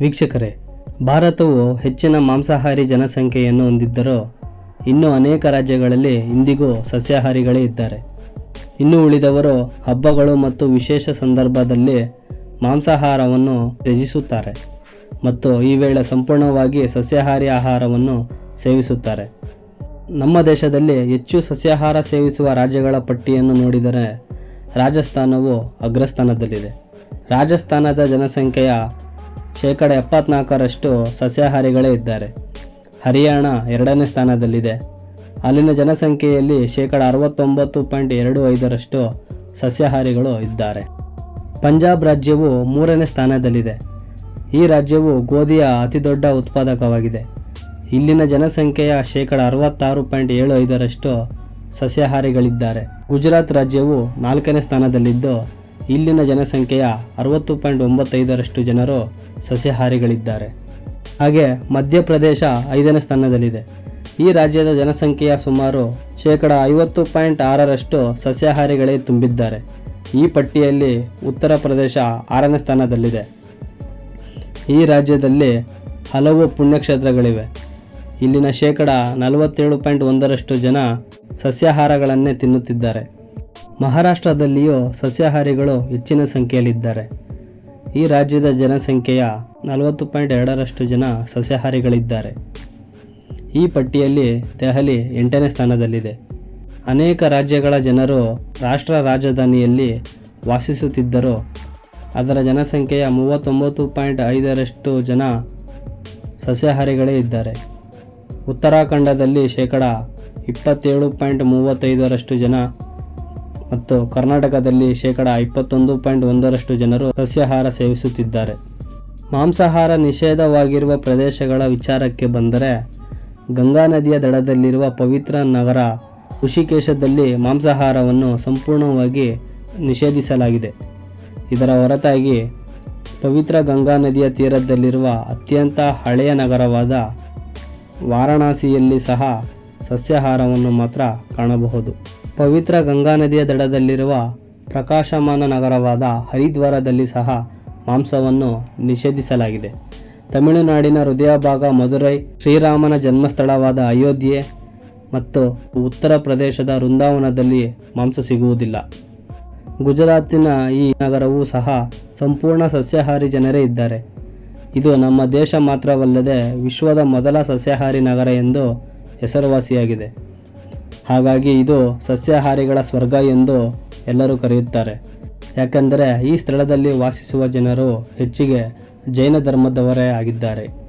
ವೀಕ್ಷಕರೇ, ಭಾರತವು ಹೆಚ್ಚಿನ ಮಾಂಸಾಹಾರಿ ಜನಸಂಖ್ಯೆಯನ್ನು ಹೊಂದಿದ್ದರೂ ಇನ್ನೂ ಅನೇಕ ರಾಜ್ಯಗಳಲ್ಲಿ ಇಂದಿಗೂ ಸಸ್ಯಾಹಾರಿಗಳೇ ಇದ್ದಾರೆ. ಇನ್ನು ಉಳಿದವರು ಹಬ್ಬಗಳು ಮತ್ತು ವಿಶೇಷ ಸಂದರ್ಭದಲ್ಲಿ ಮಾಂಸಾಹಾರವನ್ನು ತ್ಯಜಿಸುತ್ತಾರೆ ಮತ್ತು ಈ ವೇಳೆ ಸಂಪೂರ್ಣವಾಗಿ ಸಸ್ಯಾಹಾರಿ ಆಹಾರವನ್ನು ಸೇವಿಸುತ್ತಾರೆ. ನಮ್ಮ ದೇಶದಲ್ಲಿ ಹೆಚ್ಚು ಸಸ್ಯಾಹಾರ ಸೇವಿಸುವ ರಾಜ್ಯಗಳ ಪಟ್ಟಿಯನ್ನು ನೋಡಿದರೆ ರಾಜಸ್ಥಾನವು ಅಗ್ರಸ್ಥಾನದಲ್ಲಿದೆ. ರಾಜಸ್ಥಾನದ ಜನಸಂಖ್ಯೆಯ ಶೇಕಡ ಎಪ್ಪತ್ನಾಲ್ಕರಷ್ಟು ಸಸ್ಯಾಹಾರಿಗಳೇ ಇದ್ದಾರೆ. ಹರಿಯಾಣ ಎರಡನೇ ಸ್ಥಾನದಲ್ಲಿದೆ. ಅಲ್ಲಿನ ಜನಸಂಖ್ಯೆಯಲ್ಲಿ ಶೇಕಡ ಅರವತ್ತೊಂಬತ್ತು ಪಾಯಿಂಟ್ ಎರಡು ಐದರಷ್ಟು ಸಸ್ಯಾಹಾರಿಗಳು ಇದ್ದಾರೆ. ಪಂಜಾಬ್ ರಾಜ್ಯವು ಮೂರನೇ ಸ್ಥಾನದಲ್ಲಿದೆ. ಈ ರಾಜ್ಯವು ಗೋಧಿಯ ಅತಿದೊಡ್ಡ ಉತ್ಪಾದಕವಾಗಿದೆ. ಇಲ್ಲಿನ ಜನಸಂಖ್ಯೆಯ ಶೇಕಡ ಅರವತ್ತಾರು ಪಾಯಿಂಟ್ ಏಳು ಐದರಷ್ಟು ಸಸ್ಯಾಹಾರಿಗಳಿದ್ದಾರೆ. ಗುಜರಾತ್ ರಾಜ್ಯವು ನಾಲ್ಕನೇ ಸ್ಥಾನದಲ್ಲಿದ್ದು ಇಲ್ಲಿನ ಜನಸಂಖ್ಯೆಯ ಅರವತ್ತು ಪಾಯಿಂಟ್ ಒಂಬತ್ತೈದರಷ್ಟು ಜನರು ಸಸ್ಯಾಹಾರಿಗಳಿದ್ದಾರೆ. ಹಾಗೆ ಮಧ್ಯಪ್ರದೇಶ ಐದನೇ ಸ್ಥಾನದಲ್ಲಿದೆ. ಈ ರಾಜ್ಯದ ಜನಸಂಖ್ಯೆಯ ಸುಮಾರು ಶೇಕಡ ಐವತ್ತು ಪಾಯಿಂಟ್ ಆರರಷ್ಟು ಸಸ್ಯಾಹಾರಿಗಳೇ ತುಂಬಿದ್ದಾರೆ. ಈ ಪಟ್ಟಿಯಲ್ಲಿ ಉತ್ತರ ಪ್ರದೇಶ ಆರನೇ ಸ್ಥಾನದಲ್ಲಿದೆ. ಈ ರಾಜ್ಯದಲ್ಲಿ ಹಲವು ಪುಣ್ಯಕ್ಷೇತ್ರಗಳಿವೆ. ಇಲ್ಲಿನ ಶೇಕಡ ನಲವತ್ತೇಳು ಪಾಯಿಂಟ್ ಒಂದರಷ್ಟು ಜನ ಸಸ್ಯಾಹಾರಗಳನ್ನೇ ತಿನ್ನುತ್ತಿದ್ದಾರೆ. ಮಹಾರಾಷ್ಟ್ರದಲ್ಲಿಯೂ ಸಸ್ಯಾಹಾರಿಗಳು ಹೆಚ್ಚಿನ ಸಂಖ್ಯೆಯಲ್ಲಿದ್ದಾರೆ. ಈ ರಾಜ್ಯದ ಜನಸಂಖ್ಯೆಯ ನಲವತ್ತು ಪಾಯಿಂಟ್ ಎರಡರಷ್ಟು ಜನ ಸಸ್ಯಾಹಾರಿಗಳಿದ್ದಾರೆ. ಈ ಪಟ್ಟಿಯಲ್ಲಿ ದೆಹಲಿ ಎಂಟನೇ ಸ್ಥಾನದಲ್ಲಿದೆ. ಅನೇಕ ರಾಜ್ಯಗಳ ಜನರು ರಾಷ್ಟ್ರ ರಾಜಧಾನಿಯಲ್ಲಿ ವಾಸಿಸುತ್ತಿದ್ದರೂ. ಅದರ ಜನಸಂಖ್ಯೆಯ ಮೂವತ್ತೊಂಬತ್ತು ಪಾಯಿಂಟ್ ಐದರಷ್ಟು ಜನ ಸಸ್ಯಾಹಾರಿಗಳೇ ಇದ್ದಾರೆ. ಉತ್ತರಾಖಂಡದಲ್ಲಿ ಶೇಕಡ ಇಪ್ಪತ್ತೇಳು ಪಾಯಿಂಟ್ ಮೂವತ್ತೈದರಷ್ಟು ಜನ ಮತ್ತು ಕರ್ನಾಟಕದಲ್ಲಿ ಶೇಕಡ ಇಪ್ಪತ್ತೊಂದು ಪಾಯಿಂಟ್ ಒಂದರಷ್ಟು ಜನರು ಸಸ್ಯಾಹಾರ ಸೇವಿಸುತ್ತಿದ್ದಾರೆ. ಮಾಂಸಾಹಾರ ನಿಷೇಧವಾಗಿರುವ ಪ್ರದೇಶಗಳ ವಿಚಾರಕ್ಕೆ ಬಂದರೆ ಗಂಗಾ ನದಿಯ ದಡದಲ್ಲಿರುವ ಪವಿತ್ರ ನಗರ ಋಷಿಕೇಶದಲ್ಲಿ ಮಾಂಸಾಹಾರವನ್ನು ಸಂಪೂರ್ಣವಾಗಿ ನಿಷೇಧಿಸಲಾಗಿದೆ. ಇದರ ಹೊರತಾಗಿ ಪವಿತ್ರ ಗಂಗಾ ನದಿಯ ತೀರದಲ್ಲಿರುವ ಅತ್ಯಂತ ಹಳೆಯ ನಗರವಾದ ವಾರಣಾಸಿಯಲ್ಲಿ ಸಹ ಸಸ್ಯಾಹಾರವನ್ನು ಮಾತ್ರ ಕಾಣಬಹುದು. ಪವಿತ್ರ ಗಂಗಾ ನದಿಯ ದಡದಲ್ಲಿರುವ ಪ್ರಕಾಶಮಾನ ನಗರವಾದ ಹರಿದ್ವಾರದಲ್ಲಿ ಸಹ ಮಾಂಸವನ್ನು ನಿಷೇಧಿಸಲಾಗಿದೆ. ತಮಿಳುನಾಡಿನ ಹೃದಯ ಭಾಗ ಮಧುರೈ, ಶ್ರೀರಾಮನ ಜನ್ಮಸ್ಥಳವಾದ ಅಯೋಧ್ಯೆ ಮತ್ತು ಉತ್ತರ ಪ್ರದೇಶದ ವೃಂದಾವನದಲ್ಲಿ ಮಾಂಸ ಸಿಗುವುದಿಲ್ಲ. ಗುಜರಾತಿನ ಈ ನಗರವೂ ಸಹ ಸಂಪೂರ್ಣ ಸಸ್ಯಾಹಾರಿ ಜನರೇ ಇದ್ದಾರೆ. ಇದು ನಮ್ಮ ದೇಶ ಮಾತ್ರವಲ್ಲದೆ ವಿಶ್ವದ ಮೊದಲ ಸಸ್ಯಾಹಾರಿ ನಗರ ಎಂದು ಹೆಸರುವಾಸಿಯಾಗಿದೆ. ಹಾಗಾಗಿ ಇದು ಸಸ್ಯಾಹಾರಿಗಳ ಸ್ವರ್ಗ ಎಂದು ಎಲ್ಲರೂ ಕರೆಯುತ್ತಾರೆ. ಯಾಕೆಂದರೆ ಈ ಸ್ಥಳದಲ್ಲಿ ವಾಸಿಸುವ ಜನರು ಹೆಚ್ಚಿಗೆ ಜೈನ ಧರ್ಮದವರೇ ಆಗಿದ್ದಾರೆ.